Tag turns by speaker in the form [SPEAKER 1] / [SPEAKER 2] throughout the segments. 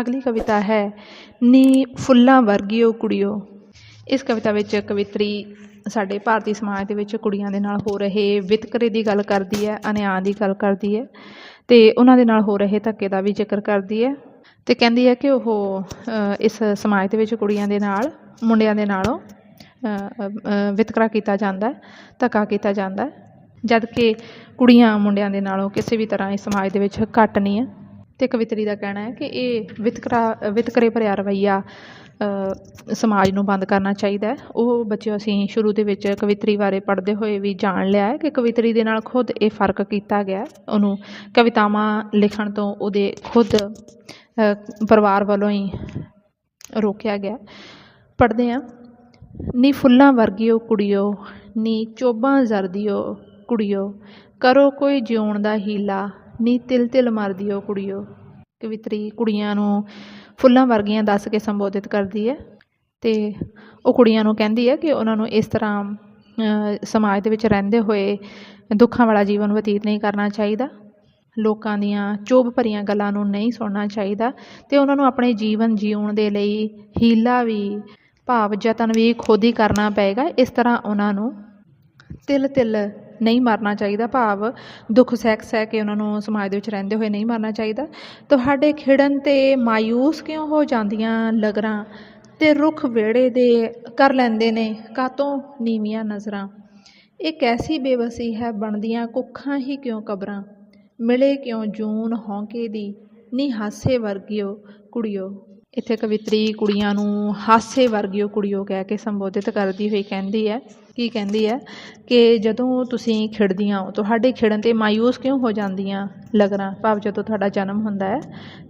[SPEAKER 1] ਅਗਲੀ ਕਵਿਤਾ ਹੈ, ਨੀ ਫੁੱਲਾਂ ਵਰਗਿਓ ਕੁੜੀਓ। ਇਸ ਕਵਿਤਾ ਵਿੱਚ ਕਵਿਤਰੀ ਸਾਡੇ ਭਾਰਤੀ ਸਮਾਜ ਦੇ ਵਿੱਚ ਕੁੜੀਆਂ ਦੇ ਨਾਲ ਹੋ ਰਹੇ ਵਿਤਕਰੇ ਦੀ ਗੱਲ ਕਰਦੀ ਹੈ, ਅਨਿਆਂ ਦੀ ਗੱਲ ਕਰਦੀ ਹੈ ਤੇ ਉਹਨਾਂ ਦੇ ਨਾਲ ਹੋ ਰਹੇ ਧੱਕੇ ਦਾ ਵੀ ਜ਼ਿਕਰ ਕਰਦੀ ਹੈ ਤੇ ਕਹਿੰਦੀ ਹੈ ਕਿ ਉਹ ਇਸ ਸਮਾਜ ਦੇ ਵਿੱਚ ਕੁੜੀਆਂ ਦੇ ਨਾਲ, ਮੁੰਡਿਆਂ ਦੇ ਨਾਲੋਂ ਵਿਤਕਰਾ ਕੀਤਾ ਜਾਂਦਾ ਧੱਕਾ ਕੀਤਾ ਜਾਂਦਾ ਜਦ ਕਿ ਕੁੜੀਆਂ ਮੁੰਡਿਆਂ ਦੇ ਨਾਲੋਂ ਕਿਸੇ ਵੀ ਤਰ੍ਹਾਂ ਇਸ ਸਮਾਜ ਦੇ ਵਿੱਚ ਘੱਟ ਨਹੀਂ ਹੈ। ਅਤੇ ਕਵਿਤਰੀ ਦਾ ਕਹਿਣਾ ਹੈ ਕਿ ਇਹ ਵਿਤਕਰਾ, ਵਿਤਕਰੇ ਭਰਿਆ ਰਵੱਈਆ ਸਮਾਜ ਨੂੰ ਬੰਦ ਕਰਨਾ ਚਾਹੀਦਾ ਉਹ ਬੱਚਿਓ, ਅਸੀਂ ਸ਼ੁਰੂ ਦੇ ਵਿੱਚ ਕਵਿਤਰੀ ਬਾਰੇ ਪੜ੍ਹਦੇ ਹੋਏ ਵੀ ਜਾਣ ਲਿਆ ਹੈ ਕਿ ਕਵਿਤਰੀ ਦੇ ਨਾਲ ਖੁਦ ਇਹ ਫ਼ਰਕ ਕੀਤਾ ਗਿਆ ਉਹਨੂੰ ਕਵਿਤਾਵਾਂ ਲਿਖਣ ਤੋਂ ਉਹਦੇ ਖੁਦ ਪਰਿਵਾਰ ਵੱਲੋਂ ਹੀ ਰੋਕਿਆ ਗਿਆ ਪੜ੍ਹਦੇ ਹਾਂ। ਨੀ ਫੁੱਲਾਂ ਵਰਗਿਓ ਕੁੜੀਓ, ਨੀ ਚੋਬਾਂ ਜ਼ਰਦੀਓ ਕੁੜੀਓ, ਕਰੋ ਕੋਈ ਜਿਉਣ ਦਾ ਹੀਲਾ ਨੀ ਤਿਲ ਤਿਲ ਮਰਦੀ ਮਰਦੀਓ ਕੁੜੀਓ ਕਵਿਤਰੀ ਕੁੜੀਆਂ ਨੂੰ ਫੁੱਲਾਂ ਵਰਗੀਆਂ ਦੱਸ ਕੇ ਸੰਬੋਧਿਤ ਕਰਦੀ ਹੈ ਤੇ ਉਹ ਕੁੜੀਆਂ ਨੂੰ ਕਹਿੰਦੀ ਹੈ ਕਿ ਉਹਨਾਂ ਨੂੰ ਇਸ ਤਰ੍ਹਾਂ ਸਮਾਜ ਦੇ ਵਿੱਚ ਰਹਿੰਦੇ ਹੋਏ ਦੁੱਖਾਂ ਵਾਲਾ ਜੀਵਨ ਬਤੀਤ ਨਹੀਂ ਕਰਨਾ ਚਾਹੀਦਾ। ਲੋਕਾਂ ਦੀਆਂ ਚੋਭ ਭਰੀਆਂ ਗੱਲਾਂ ਨੂੰ ਨਹੀਂ ਸੁਣਨਾ ਚਾਹੀਦਾ ਤੇ ਉਹਨਾਂ ਨੂੰ ਆਪਣੇ ਜੀਵਨ ਜਿਉਣ ਦੇ ਲਈ ਹੀਲਾ ਵੀ, ਭਾਵ ਯਤਨ ਵੀ ਖੁਦ ਹੀ ਕਰਨਾ ਪਏਗਾ। ਇਸ ਤਰ੍ਹਾਂ ਉਹਨਾਂ ਨੂੰ ਤਿਲ ਤਿਲ ਨਹੀਂ ਮਰਨਾ ਚਾਹੀਦਾ, ਭਾਵ ਦੁੱਖ ਸਹਿ ਸਹਿ ਕੇ ਉਹਨਾਂ ਨੂੰ ਸਮਾਜ ਦੇ ਵਿੱਚ ਰਹਿੰਦੇ ਹੋਏ ਨਹੀਂ ਮਰਨਾ ਚਾਹੀਦਾ। ਤੁਹਾਡੇ ਖਿੜਨ ਤੇ ਮਾਯੂਸ ਕਿਉਂ ਹੋ ਜਾਂਦੀਆਂ ਲਗਰਾਂ? ਤੇ ਰੁੱਖ ਵਿਹੜੇ ਦੇ ਕਰ ਲੈਂਦੇ ਨੇ ਕਾਤੋਂ ਨੀਵੀਆਂ ਨਜ਼ਰਾਂ? ਇਹ ਕੈਸੀ ਬੇਵਸੀ ਹੈ, ਬਣਦੀਆਂ ਕੁੱਖਾਂ ਹੀ ਕਿਉਂ ਕਬਰਾਂ? ਮਿਲੇ ਕਿਉਂ ਜੂਨ ਹੌਂਕੇ ਦੀ? ਨੀ ਹਾਸੇ ਵਰਗਿਓ ਕੁੜੀਓ। ਇੱਥੇ ਕਵਿਤਰੀ ਕੁੜੀਆਂ ਨੂੰ ਹਾਸੇ ਵਰਗਿਓ ਕੁੜੀਓ ਕਹਿ ਕੇ ਸੰਬੋਧਿਤ ਕਰਦੀ ਹੋਈ ਕਹਿੰਦੀ ਹੈ, ਕੀ ਕਹਿੰਦੀ ਹੈ ਕਿ ਜਦੋਂ ਤੁਸੀਂ ਖਿੜਦੀਆਂ ਹੋ, ਤੁਹਾਡੇ ਖਿੜਨ ਤੇ ਮਾਯੂਸ ਕਿਉਂ ਹੋ ਜਾਂਦੀਆਂ ਲਗਰਾਂ ਭਾਵ ਜਦੋਂ ਤੁਹਾਡਾ ਜਨਮ ਹੁੰਦਾ ਹੈ,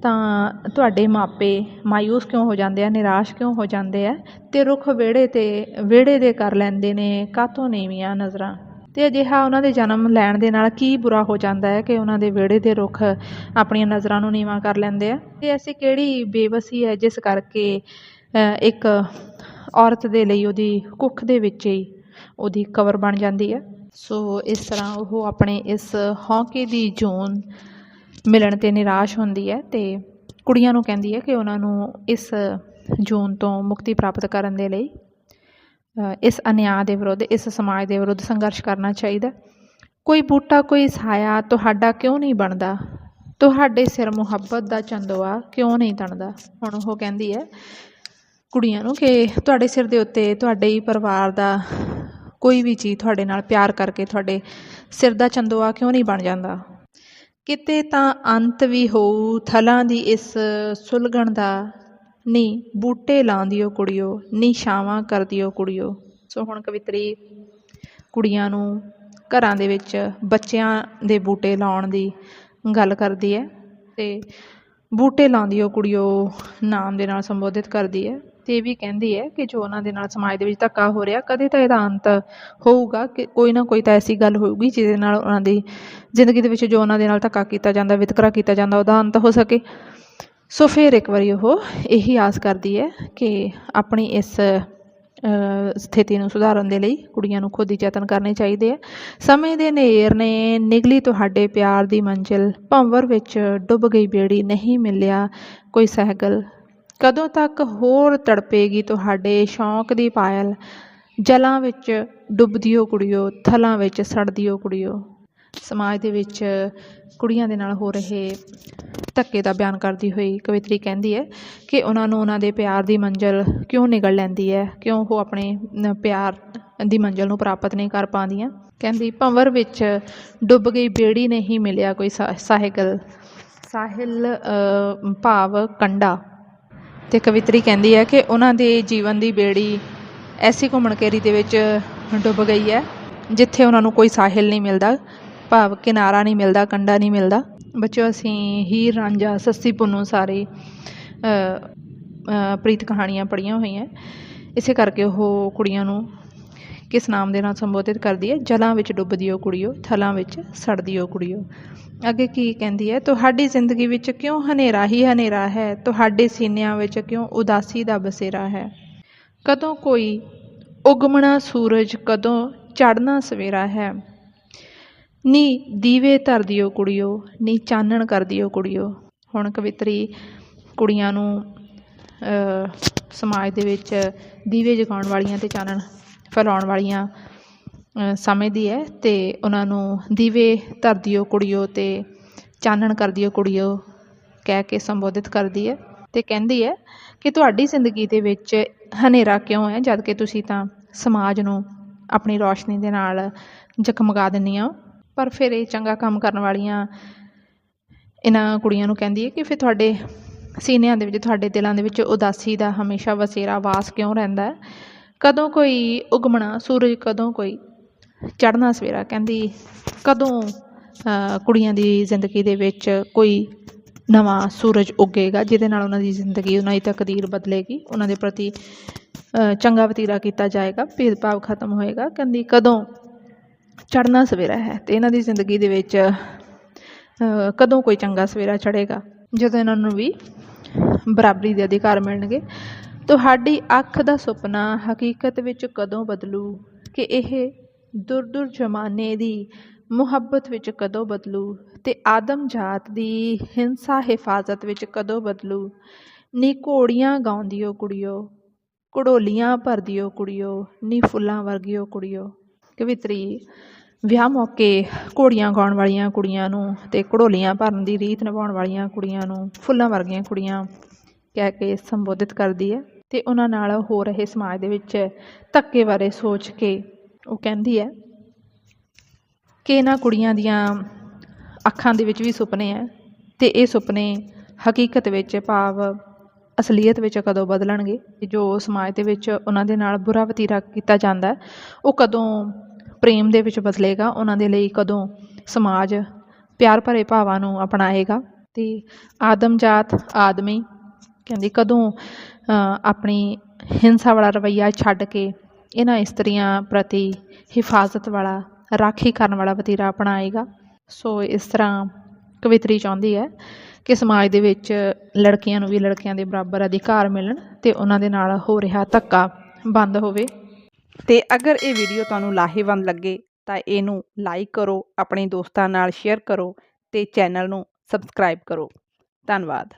[SPEAKER 1] ਤਾਂ ਤੁਹਾਡੇ ਮਾਪੇ ਮਾਯੂਸ ਕਿਉਂ ਹੋ ਜਾਂਦੇ ਆ, ਨਿਰਾਸ਼ ਕਿਉਂ ਹੋ ਜਾਂਦੇ ਆ ਤੇ ਰੁੱਖ ਵਿਹੜੇ ਤੇ, ਵਿਹੜੇ ਦੇ ਕਰ ਲੈਂਦੇ ਨੇ ਕਾਤੋਂ ਨੀਵੀਆਂ ਨਜ਼ਰਾਂ? ਅਤੇ ਅਜਿਹਾ ਉਹਨਾਂ ਦੇ ਜਨਮ ਲੈਣ ਦੇ ਨਾਲ ਕੀ ਬੁਰਾ ਹੋ ਜਾਂਦਾ ਹੈ ਕਿ ਉਹਨਾਂ ਦੇ ਵਿਹੜੇ ਦੇ ਰੁੱਖ ਆਪਣੀਆਂ ਨਜ਼ਰਾਂ ਨੂੰ ਨੀਵਾਂ ਕਰ ਲੈਂਦੇ ਆ? ਅਤੇ ਐਸੀ ਕਿਹੜੀ ਬੇਵਸੀ ਹੈ ਜਿਸ ਕਰਕੇ ਇੱਕ ਔਰਤ ਦੇ ਲਈ ਉਹਦੀ ਕੁੱਖ ਦੇ ਵਿੱਚ ਹੀ ਉਹਦੀ ਕਬਰ ਬਣ ਜਾਂਦੀ ਹੈ? ਸੋ ਇਸ ਤਰ੍ਹਾਂ ਉਹ ਆਪਣੇ ਇਸ ਹੌਂਕੇ ਦੀ ਜੂਨ ਮਿਲਣ ਤੇ ਨਿਰਾਸ਼ ਹੁੰਦੀ ਹੈ ਤੇ ਕੁੜੀਆਂ ਨੂੰ ਕਹਿੰਦੀ ਹੈ ਕਿ ਉਹਨਾਂ ਨੂੰ ਇਸ ਜੂਨ ਤੋਂ ਮੁਕਤੀ ਪ੍ਰਾਪਤ ਕਰਨ ਦੇ ਲਈ ਇਸ ਅਨਿਆਂ ਦੇ ਵਿਰੁੱਧ, ਇਸ ਸਮਾਜ ਦੇ ਵਿਰੁੱਧ ਸੰਘਰਸ਼ ਕਰਨਾ ਚਾਹੀਦਾ। ਕੋਈ ਬੂਟਾ, ਕੋਈ ਸਾਇਆ ਤੁਹਾਡਾ ਕਿਉਂ ਨਹੀਂ ਬਣਦਾ? ਤੁਹਾਡੇ ਸਿਰ ਮੁਹੱਬਤ ਦਾ ਚੰਦੋਆ ਕਿਉਂ ਨਹੀਂ ਤਣਦਾ? ਹੁਣ ਉਹ ਕਹਿੰਦੀ ਹੈ ਕੁੜੀਆਂ ਨੂੰ ਕਿ ਤੁਹਾਡੇ ਸਿਰ ਦੇ ਉੱਤੇ ਤੁਹਾਡੇ ਹੀ ਪਰਿਵਾਰ ਦਾ ਕੋਈ ਵੀ ਚੀਜ਼ ਤੁਹਾਡੇ ਨਾਲ ਪਿਆਰ ਕਰਕੇ ਤੁਹਾਡੇ ਸਿਰ ਦਾ ਚੰਦੋਆ ਕਿਉਂ ਨਹੀਂ ਬਣ ਜਾਂਦਾ? ਕਿਤੇ ਤਾਂ ਅੰਤ ਵੀ ਹੋਊ, ਥਲਾਂ ਦੀ ਇਸ ਸੁਲਗਣ ਦਾ ਨੀ, ਬੂਟੇ ਲਾਉਂਦੀ ਲਾਉਂਦੀਓ ਕੁੜੀਓ, ਨੀ ਛਾਵਾਂ ਕਰਦੀ ਕਰਦੀਓ ਕੁੜੀਓ। ਸੋ ਹੁਣ ਕਵਿਤਰੀ ਕੁੜੀਆਂ ਨੂੰ ਘਰਾਂ ਦੇ ਵਿੱਚ ਬੱਚਿਆਂ ਦੇ ਬੂਟੇ ਲਾਉਣ ਦੀ ਗੱਲ ਕਰਦੀ ਹੈ ਅਤੇ ਬੂਟੇ ਲਾਉਂਦੀ ਉਹ ਕੁੜੀਓ ਨਾਮ ਦੇ ਨਾਲ ਸੰਬੋਧਿਤ ਕਰਦੀ ਹੈ ਅਤੇ ਇਹ ਵੀ ਕਹਿੰਦੀ ਹੈ ਕਿ ਜੋ ਉਹਨਾਂ ਦੇ ਨਾਲ ਸਮਾਜ ਦੇ ਵਿੱਚ ਧੱਕਾ ਹੋ ਰਿਹਾ, ਕਦੇ ਤਾਂ ਇਹਦਾ ਅੰਤ ਹੋਊਗਾ ਕਿ ਕੋਈ ਨਾ ਕੋਈ ਤਾਂ ਐਸੀ ਗੱਲ ਹੋਊਗੀ ਜਿਹਦੇ ਨਾਲ ਉਹਨਾਂ ਦੀ ਜ਼ਿੰਦਗੀ ਦੇ ਵਿੱਚ ਜੋ ਉਹਨਾਂ ਦੇ ਨਾਲ ਧੱਕਾ ਕੀਤਾ ਜਾਂਦਾ, ਵਿਤਕਰਾ ਕੀਤਾ ਜਾਂਦਾ, ਉਹਦਾ ਅੰਤ ਹੋ ਸਕੇ। ਸੋ ਫਿਰ ਇੱਕ ਵਾਰੀ ਉਹ ਇਹੀ ਆਸ ਕਰਦੀ ਹੈ ਕਿ ਆਪਣੀ ਇਸ ਸਥਿਤੀ ਨੂੰ ਸੁਧਾਰਨ ਦੇ ਲਈ ਕੁੜੀਆਂ ਨੂੰ ਖੁਦ ਹੀ ਯਤਨ ਕਰਨੇ ਚਾਹੀਦੇ ਆ। ਸਮੇਂ ਦੇ ਨੇਰ ਨੇ ਨਿਗਲੀ ਤੁਹਾਡੇ ਪਿਆਰ ਦੀ ਮੰਜ਼ਿਲ, ਭੰਵਰ ਵਿੱਚ ਡੁੱਬ ਗਈ ਬੇੜੀ, ਨਹੀਂ ਮਿਲਿਆ ਕੋਈ ਸਹਿਗਲ। ਕਦੋਂ ਤੱਕ ਹੋਰ ਤੜਪੇਗੀ ਤੁਹਾਡੇ ਸ਼ੌਂਕ ਦੀ ਪਾਇਲ? ਜਲਾਂ ਵਿੱਚ ਡੁੱਬਦੀਓ ਕੁੜੀਓ, ਥਲਾਂ ਵਿੱਚ ਸੜਦੀਓ ਕੁੜੀਓ। ਸਮਾਜ ਦੇ ਵਿੱਚ ਕੁੜੀਆਂ ਦੇ ਨਾਲ ਹੋ ਰਹੇ ਧੱਕੇ ਦਾ ਬਿਆਨ ਕਰਦੀ ਹੋਈ ਕਵਿਤਰੀ ਕਹਿੰਦੀ ਹੈ ਕਿ ਉਹਨਾਂ ਨੂੰ ਉਹਨਾਂ ਦੇ ਪਿਆਰ ਦੀ ਮੰਜ਼ਿਲ ਕਿਉਂ ਨਿਗਲ ਲੈਂਦੀ ਹੈ? ਕਿਉਂ ਉਹ ਆਪਣੇ ਪਿਆਰ ਦੀ ਮੰਜ਼ਿਲ ਨੂੰ ਪ੍ਰਾਪਤ ਨਹੀਂ ਕਰ ਪਾਉਂਦੀਆਂ? ਕਹਿੰਦੀ, ਭੰਵਰ ਵਿੱਚ ਡੁੱਬ ਗਈ ਬੇੜੀ ਨਹੀਂ ਮਿਲਿਆ ਕੋਈ ਸਾ- ਸਾਹਿਲ ਭਾਵ ਕੰਡਾ। ਤੇ ਕਵਿਤਰੀ ਕਹਿੰਦੀ ਹੈ ਕਿ ਉਹਨਾਂ ਦੇ ਜੀਵਨ ਦੀ ਬੇੜੀ ਐਸੀ ਘੁੰਮਣ ਘੇਰੀ ਦੇ ਵਿੱਚ ਡੁੱਬ ਗਈ ਹੈ, ਜਿੱਥੇ ਉਹਨਾਂ ਨੂੰ ਕੋਈ ਸਾਹਿਲ ਨਹੀਂ ਮਿਲਦਾ। ਭਾਵ ਕਿਨਾਰਾ ਨਹੀਂ ਮਿਲਦਾ ਕੰਢਾ ਨਹੀਂ ਮਿਲਦਾ। ਬੱਚਿਓ, ਅਸੀਂ ਹੀਰ ਰਾਂਝਾ, ਸੱਸੀ ਪੁੰਨੂ ਸਾਰੇ ਪ੍ਰੀਤ ਕਹਾਣੀਆਂ ਪੜ੍ਹੀਆਂ ਹੋਈਆਂ। ਇਸੇ ਕਰਕੇ ਉਹ ਕੁੜੀਆਂ ਨੂੰ ਕਿਸ ਨਾਮ ਦੇ ਨਾਲ ਸੰਬੋਧਿਤ ਕਰਦੀ ਹੈ? ਜਲਾਂ ਵਿੱਚ ਡੁੱਬਦੀ ਉਹ ਕੁੜੀਓ, ਥਲਾਂ ਵਿੱਚ ਸੜਦੀ ਉਹ ਕੁੜੀਓ। ਅੱਗੇ ਕੀ ਕਹਿੰਦੀ ਹੈ? ਤੁਹਾਡੀ ਜ਼ਿੰਦਗੀ ਵਿੱਚ ਕਿਉਂ ਹਨੇਰਾ ਹੀ ਹਨੇਰਾ ਹੈ? ਤੁਹਾਡੇ ਸੀਨਿਆਂ ਵਿੱਚ ਕਿਉਂ ਉਦਾਸੀ ਦਾ ਬਸੇਰਾ ਹੈ? ਕਦੋਂ ਕੋਈ ਉਗਮਣਾ ਸੂਰਜ, ਕਦੋਂ ਚੜ੍ਹਨਾ ਸਵੇਰਾ ਹੈ? ਨੀ ਦੀਵੇ ਧਰਦੀਓ ਕੁੜੀਓ, ਨੀ ਚਾਨਣ ਕਰਦੀਓ ਕੁੜੀਓ। ਹੁਣ ਕਵਿਤਰੀ ਕੁੜੀਆਂ ਨੂੰ ਸਮਾਜ ਦੇ ਵਿੱਚ ਦੀਵੇ ਜਗਾਉਣ ਵਾਲੀਆਂ ਅਤੇ ਚਾਨਣ ਫੈਲਾਉਣ ਵਾਲੀਆਂ ਸਮਝਦੀ ਹੈ ਅਤੇ ਉਹਨਾਂ ਨੂੰ ਦੀਵੇ ਧਰਦਿਓ ਕੁੜੀਓ ਅਤੇ ਚਾਨਣ ਕਰਦਿਓ ਕੁੜੀਓ ਕਹਿ ਕੇ ਸੰਬੋਧਿਤ ਕਰਦੀ ਹੈ ਅਤੇ ਕਹਿੰਦੀ ਹੈ ਕਿ ਤੁਹਾਡੀ ਜ਼ਿੰਦਗੀ ਦੇ ਵਿੱਚ ਹਨੇਰਾ ਕਿਉਂ ਹੈ ਜਦ ਕਿ ਤੁਸੀਂ ਤਾਂ ਸਮਾਜ ਨੂੰ ਆਪਣੀ ਰੌਸ਼ਨੀ ਦੇ ਨਾਲ ਜਗਮਗਾ ਦਿੰਦੀਆਂ ਹੋ? ਪਰ ਫਿਰ ਇਹ ਚੰਗਾ ਕੰਮ ਕਰਨ ਵਾਲੀਆਂ ਇਹਨਾਂ ਕੁੜੀਆਂ ਨੂੰ ਕਹਿੰਦੀ ਹੈ ਕਿ ਫਿਰ ਤੁਹਾਡੇ ਸੀਨਿਆਂ ਦੇ ਵਿੱਚ, ਤੁਹਾਡੇ ਦਿਲਾਂ ਦੇ ਵਿੱਚ ਉਦਾਸੀ ਦਾ ਹਮੇਸ਼ਾ ਵਸੇਰਾ ਵਾਸ ਕਿਉਂ ਰਹਿੰਦਾ ਕਦੋਂ ਕੋਈ ਉਗਮਣਾ, ਸੂਰਜ ਕਦੋਂ ਕੋਈ ਚੜ੍ਹਨਾ ਸਵੇਰਾ? ਕਹਿੰਦੀ, ਕਦੋਂ ਕੁੜੀਆਂ ਦੀ ਜ਼ਿੰਦਗੀ ਦੇ ਵਿੱਚ ਕੋਈ ਨਵਾਂ ਸੂਰਜ ਉੱਗੇਗਾ ਜਿਹਦੇ ਨਾਲ ਉਹਨਾਂ ਦੀ ਜ਼ਿੰਦਗੀ, ਉਹਨਾਂ ਦੀ ਤਕਦੀਰ ਬਦਲੇਗੀ, ਉਹਨਾਂ ਦੇ ਪ੍ਰਤੀ ਚੰਗਾ ਵਤੀਰਾ ਕੀਤਾ ਜਾਏਗਾ, ਭੇਦਭਾਵ ਖਤਮ ਹੋਏਗਾ? ਕਹਿੰਦੀ, ਕਦੋਂ ਚੜ੍ਹਨਾ ਸਵੇਰਾ ਹੈ ਅਤੇ ਇਹਨਾਂ ਦੀ ਜ਼ਿੰਦਗੀ ਦੇ ਵਿੱਚ ਕਦੋਂ ਕੋਈ ਚੰਗਾ ਸਵੇਰਾ ਚੜ੍ਹੇਗਾ? ਜਦੋਂ ਇਹਨਾਂ ਨੂੰ ਵੀ ਬਰਾਬਰੀ ਦੇ ਅਧਿਕਾਰ ਮਿਲਣਗੇ। ਤੁਹਾਡੀ ਅੱਖ ਦਾ ਸੁਪਨਾ ਹਕੀਕਤ ਵਿੱਚ ਕਦੋਂ ਬਦਲੂ? ਕਿ ਇਹ ਦੁਰ ਦੁਰ ਜ਼ਮਾਨੇ ਦੀ ਮੁਹੱਬਤ ਵਿੱਚ ਕਦੋਂ ਬਦਲੂ? ਤੇ ਆਦਮ ਜਾਤ ਦੀ ਹਿੰਸਾ ਹਿਫਾਜ਼ਤ ਵਿੱਚ ਕਦੋਂ ਬਦਲੂ? ਨੀ ਘੋੜੀਆਂ ਗਾਉਂਦੀਓ ਕੁੜੀਓ, ਘੜੋਲੀਆਂ ਭਰਦੀਓ ਕੁੜੀਓ, ਨੀ ਫੁੱਲਾਂ ਵਰਗੀਓ ਕੁੜੀਓ। ਕਵਿਤਰੀ ਵਿਆਹ ਮੌਕੇ ਘੋੜੀਆਂ ਗਾਉਣ ਵਾਲੀਆਂ ਕੁੜੀਆਂ ਨੂੰ ਅਤੇ ਘੜੋਲੀਆਂ ਭਰਨ ਦੀ ਰੀਤ ਨਿਭਾਉਣ ਵਾਲੀਆਂ ਕੁੜੀਆਂ ਨੂੰ ਫੁੱਲਾਂ ਵਰਗੀਆਂ ਕੁੜੀਆਂ ਕਹਿ ਕੇ ਸੰਬੋਧਿਤ ਕਰਦੀ ਹੈ ਅਤੇ ਉਹਨਾਂ ਨਾਲ ਹੋ ਰਹੇ ਸਮਾਜ ਦੇ ਵਿੱਚ ਧੱਕੇ ਬਾਰੇ ਸੋਚ ਕੇ ਉਹ ਕਹਿੰਦੀ ਹੈ ਕਿ ਇਹਨਾਂ ਕੁੜੀਆਂ ਦੀਆਂ ਅੱਖਾਂ ਦੇ ਵਿੱਚ ਵੀ ਸੁਪਨੇ ਹੈ ਅਤੇ ਇਹ ਸੁਪਨੇ ਹਕੀਕਤ ਵਿੱਚ ਭਾਵ ਅਸਲੀਅਤ ਵਿੱਚ ਕਦੋਂ ਬਦਲਣਗੇ ਜੋ ਸਮਾਜ ਦੇ ਵਿੱਚ ਉਹਨਾਂ ਦੇ ਨਾਲ ਬੁਰਾ ਵਤੀਰਾ ਕੀਤਾ ਜਾਂਦਾ ਉਹ ਕਦੋਂ ਪ੍ਰੇਮ ਦੇ ਵਿੱਚ ਬਦਲੇਗਾ, ਉਹਨਾਂ ਦੇ ਲਈ ਕਦੋਂ ਸਮਾਜ ਪਿਆਰ ਭਰੇ ਭਾਵਾਂ ਨੂੰ ਅਪਣਾਏਗਾ। ਤੇ ਆਦਮ ਜਾਤ ਆਦਮੀ ਕਹਿੰਦੀ ਕਦੋਂ ਆਪਣੀ ਹਿੰਸਾ ਵਾਲਾ ਰਵੱਈਆ ਛੱਡ ਕੇ ਇਹਨਾਂ ਇਸਤਰੀਆਂ ਪ੍ਰਤੀ ਹਿਫਾਜ਼ਤ ਵਾਲਾ, ਰਾਖੀ ਕਰਨ ਵਾਲਾ ਵਤੀਰਾ ਅਪਣਾਏਗਾ। ਸੋ ਇਸ ਤਰ੍ਹਾਂ ਕਵਿਤਰੀ ਚਾਹੁੰਦੀ ਹੈ ਕਿ ਸਮਾਜ ਦੇ ਵਿੱਚ ਲੜਕੀਆਂ ਨੂੰ ਵੀ ਲੜਕਿਆਂ ਦੇ ਬਰਾਬਰ ਅਧਿਕਾਰ ਮਿਲਣ ਤੇ ਉਹਨਾਂ ਦੇ ਨਾਲ ਹੋ ਰਿਹਾ ਧੱਕਾ ਬੰਦ ਹੋਵੇ।
[SPEAKER 2] ਤੇ ਅਗਰ ਇਹ ਵੀਡੀਓ ਤੁਹਾਨੂੰ ਲਾਹੇਵੰਦ ਲੱਗੇ, ਤਾਂ ਇਹਨੂੰ ਲਾਈਕ ਕਰੋ, ਆਪਣੇ ਦੋਸਤਾਂ ਨਾਲ ਸ਼ੇਅਰ ਕਰੋ ਤੇ ਚੈਨਲ ਨੂੰ ਸਬਸਕ੍ਰਾਈਬ ਕਰੋ। ਧੰਨਵਾਦ।